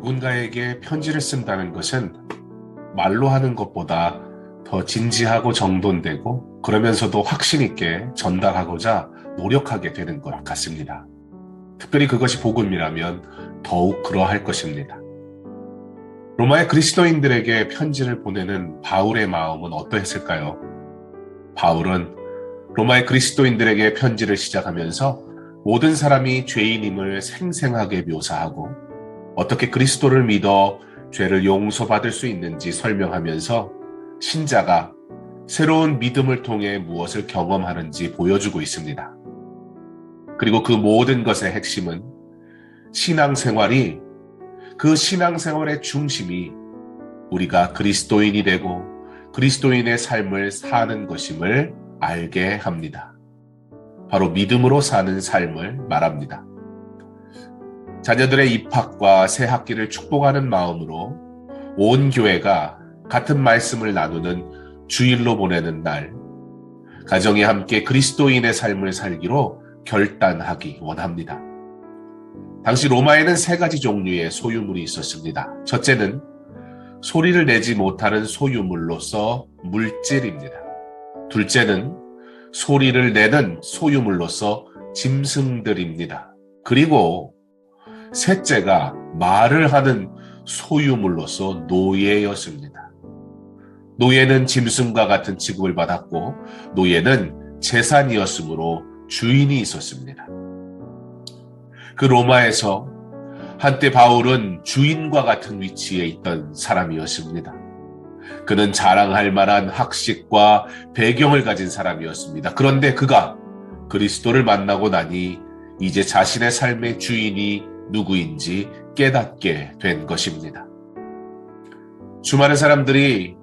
누군가에게 편지를 쓴다는 것은 말로 하는 것보다 더 진지하고 정돈되고 그러면서도 확신 있게 전달하고자 노력하게 되는 것 같습니다. 특별히 그것이 복음이라면 더욱 그러할 것입니다. 로마의 그리스도인들에게 편지를 보내는 바울의 마음은 어떠했을까요? 바울은 로마의 그리스도인들에게 편지를 시작하면서 모든 사람이 죄인임을 생생하게 묘사하고 어떻게 그리스도를 믿어 죄를 용서받을 수 있는지 설명하면서 신자가 새로운 믿음을 통해 무엇을 경험하는지 보여주고 있습니다. 그리고 그 모든 것의 핵심은 신앙생활이 그 신앙생활의 중심이 우리가 그리스도인이 되고 그리스도인의 삶을 사는 것임을 알게 합니다. 바로 믿음으로 사는 삶을 말합니다. 자녀들의 입학과 새 학기를 축복하는 마음으로 온 교회가 같은 말씀을 나누는 주일로 보내는 날, 가정이 함께 그리스도인의 삶을 살기로 결단하기 원합니다. 당시 로마에는 세 가지 종류의 소유물이 있었습니다. 첫째는 소리를 내지 못하는 소유물로서 물질입니다. 둘째는 소리를 내는 소유물로서 짐승들입니다. 그리고 셋째가 말을 하는 소유물로서 노예였습니다. 노예는 짐승과 같은 취급을 받았고 노예는 재산이었으므로 주인이 있었습니다. 그 로마에서 한때 바울은 주인과 같은 위치에 있던 사람이었습니다. 그는 자랑할 만한 학식과 배경을 가진 사람이었습니다. 그런데 그가 그리스도를 만나고 나니 이제 자신의 삶의 주인이 누구인지 깨닫게 된 것입니다. 수많은 사람들이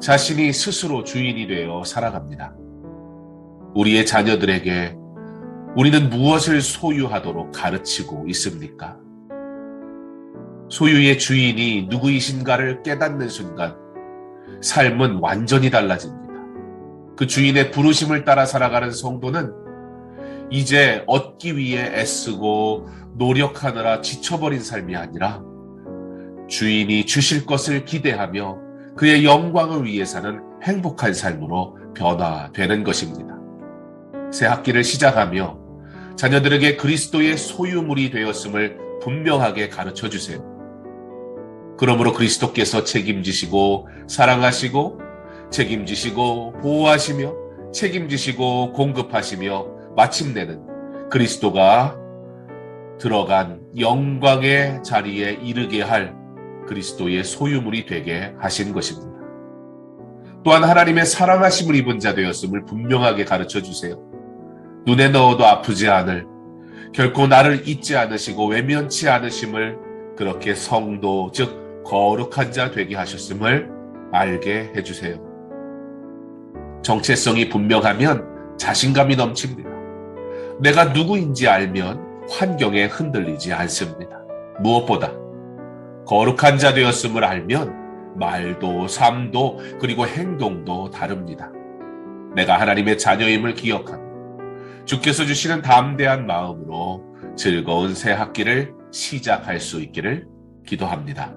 자신이 스스로 주인이 되어 살아갑니다. 우리의 자녀들에게 우리는 무엇을 소유하도록 가르치고 있습니까? 소유의 주인이 누구이신가를 깨닫는 순간 삶은 완전히 달라집니다. 그 주인의 부르심을 따라 살아가는 성도는 이제 얻기 위해 애쓰고 노력하느라 지쳐버린 삶이 아니라 주인이 주실 것을 기대하며 그의 영광을 위해 사는 행복한 삶으로 변화되는 것입니다. 새 학기를 시작하며 자녀들에게 그리스도의 소유물이 되었음을 분명하게 가르쳐 주세요. 그러므로 그리스도께서 책임지시고 사랑하시고 책임지시고 보호하시며 책임지시고 공급하시며 마침내는 그리스도가 들어간 영광의 자리에 이르게 할 그리스도의 소유물이 되게 하신 것입니다. 또한 하나님의 사랑하심을 입은 자 되었음을 분명하게 가르쳐 주세요. 눈에 넣어도 아프지 않을 결코 나를 잊지 않으시고 외면치 않으심을 그렇게 성도 즉 거룩한 자 되게 하셨음을 알게 해주세요. 정체성이 분명하면 자신감이 넘칩니다. 내가 누구인지 알면 환경에 흔들리지 않습니다. 무엇보다 거룩한 자 되었음을 알면 말도 삶도 그리고 행동도 다릅니다. 내가 하나님의 자녀임을 기억하며 주께서 주시는 담대한 마음으로 즐거운 새 학기를 시작할 수 있기를 기도합니다.